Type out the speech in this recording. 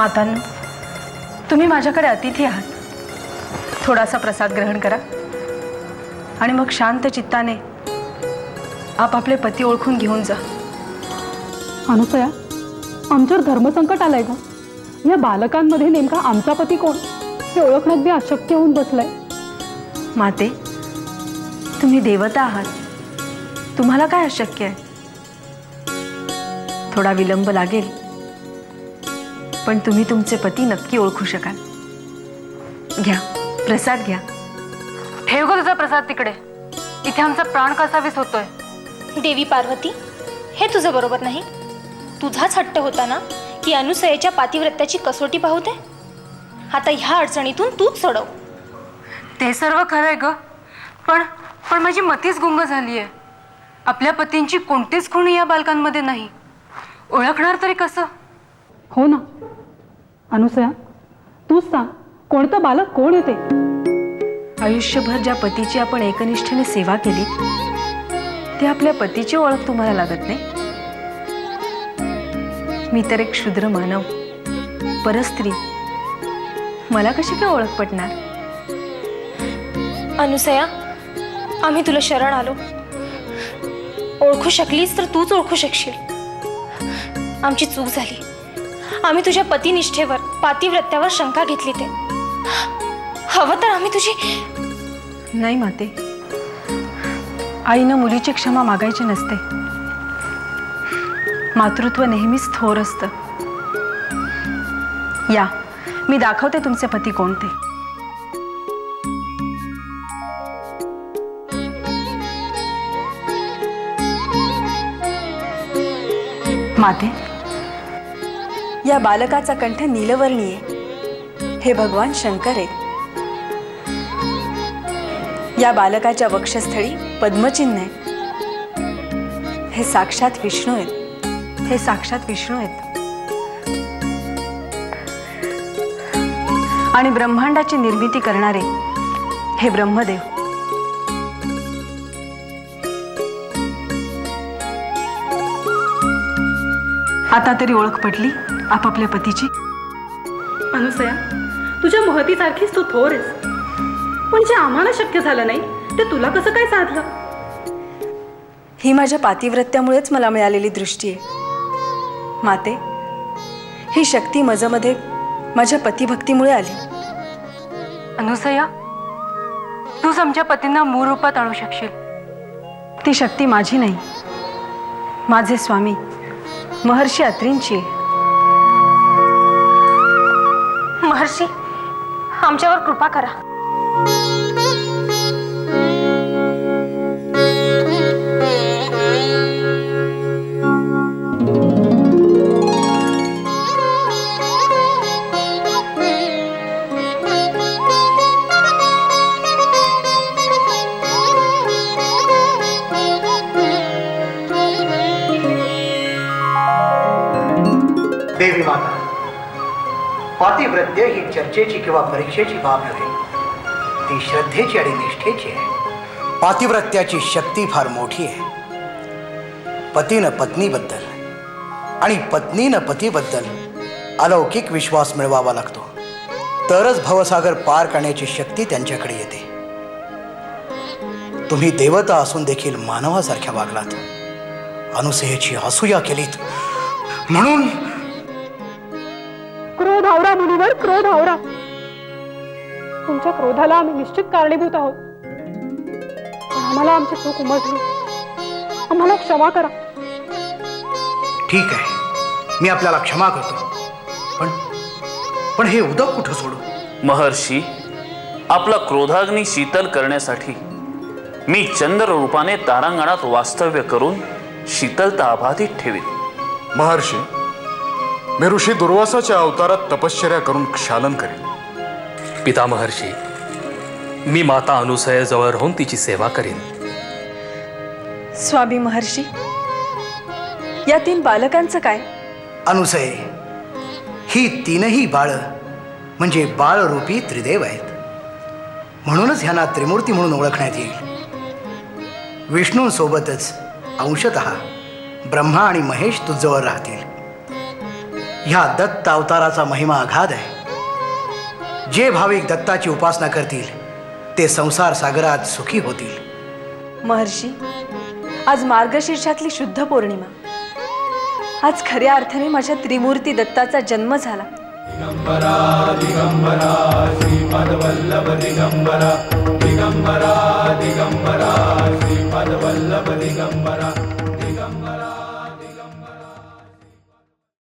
मातांनो तुम्ही माझ्याकडे अतिथी आहात. थोडासा प्रसाद ग्रहण करा आणि मग शांत चित्ताने आपापले पती ओळखून घेऊन जा. अनुसया आमच्यावर धर्मसंकट आलंय का या बालकांमध्ये नेमका आमचा पती कोण? हे ओळखण्यात मी अशक्य होऊन बसलंय. माते तुम्ही देवता आहात. तुम्हाला काय अशक्य आहे? थोडा विलंब लागेल. पण तुम्ही तुमचे पती नक्की ओळखू शकाल. घ्या प्रसाद घ्या. ठेव ग तुझा प्रसाद तिकडे. इथे आमचा प्राण कसावीस होतोय देवी पार्वती हे तुझं बरोबर नाही. तुझाच हट्ट होता ना की अनुसयेच्या पातिव्रत्याची कसोटी पाहू दे आता ह्या अडचणीतून तूच सोडव. ते सर्व खरंय ग. पण पण माझी मतीच गुंग झाली आहे आपल्या पतींची कोणतीच खुणी या बालकांमध्ये नाही. ओळखणार तरी कसं? हो ना? अनुसया तूच सांग कोणतं बालक कोण येते आयुष्यभर ज्या पतीची आपण एकनिष्ठेने सेवा केली ते आपल्या पतीची ओळख तुम्हाला लागत नाही. मी तर एक क्षुद्र मानव परस्त्री. मला कशी काय ओळख पटणार? अनुसया आम्ही तुला शरण आलो. ओळखू शकलीस तर तूच ओळखू शकशील. आमची चूक झाली. आम्ही तुझ्या पतिनिष्ठेवर पातिव्रत्यावर शंका घेतली ते. हवं तर आम्ही तुझी नाही माते. आईनं मुलीची क्षमा मागायची नसते. मातृत्व नेहमीच थोर असतं. या मी दाखवते तुमचे पती कोणते. माते या बालकाचा कंठ नीलवर्णीय. हे भगवान शंकर आहेत. या बालकाच्या वक्षस्थळी पद्मचिन्ह आहे. हे साक्षात विष्णू आहेत. हे साक्षात विष्णू आहेत. आणि ब्रह्मांडाची निर्मिती करणारे हे ब्रह्मदेव. आता तरी ओळख पडली आपापल्या पतीची. अनुसया तुझ्या महतीसारखीच तू थोर आहेस. पण जे आम्हाला शक्य झालं नाही ते तुला कसं काय साधलं? ही माझ्या पातिव्रत्यामुळेच मला मिळालेली दृष्टी आहे. माते ही शक्ती माझ्यामध्ये माझ्या पतिभक्तीमुळे आली. अनुसया तूच आमच्या पतींना मूळ रूपात आणू शकशील. ती शक्ती माझी नाही. माझे स्वामी महर्षी अत्रींची आहे. महर्षी आमच्यावर कृपा करा. देवी माता। पातिव्रत्य ही चर्चेची किंवा परीक्षेची बाब नव्हे. ती श्रद्धेची आणि निष्ठेची आहे. पातिव्रत्याची शक्ती फार मोठी आहे. पतीनं पत्नीबद्दल आणि पत्नीनं पतीबद्दल अलौकिक विश्वास मिळवावा लागतो. तरच भवसागर पार करण्याची शक्ती त्यांच्याकडे येते. तुम्ही देवता असून देखील मानवासारख्या वागलात. अनुसयेची असूया केलीत. म्हणून क्रोध आवरा मुलीवर क्रोध आवरा तुमच्या क्रोधाला आम्ही निश्चित कारणीभूत आहोत. पण आम्हाला आमची चूक उमजली आम्हाला क्षमा करा. ठीक आहे. मी आपल्याला क्षमा करतो. पण पण हे उदक कुठं सोडू? महर्षी आपला क्रोधाग्नी शीतल करण्यासाठी मी चंद्र रूपाने तारांगणात वास्तव्य करून शीतलता अबाधित ठेवीन. महर्षी मी ऋषी दुर्वासाच्या अवतारात तपश्चर्या करून क्षालन करेन. पितामहर्षी मी माता अनुसयाजवळ राहून तिची सेवा करीन. स्वामी महर्षी या तीन बालकांचं काय? अनुसये ही तीनही बाळ म्हणजे बाळरूपी त्रिदेव आहेत. म्हणूनच ह्यांना त्रिमूर्ती म्हणून ओळखण्यात येईल. विष्णूंसोबतच अंशत ब्रह्मा आणि महेश तुझजवळ राहतील. ह्या दत्त अवताराचा महिमा अगाध आहे. जे भाविक दत्ताची उपासना करतील ते संसार सागरात सुखी होतील. महर्षी आज मार्गशीर्षातली शुद्ध पौर्णिमा. आज खऱ्या अर्थाने माझ्या त्रिमूर्ती दत्ताचा जन्म झाला. दिगंबरा दिगंबरा श्रीपद वल्लभ दिगंबरा.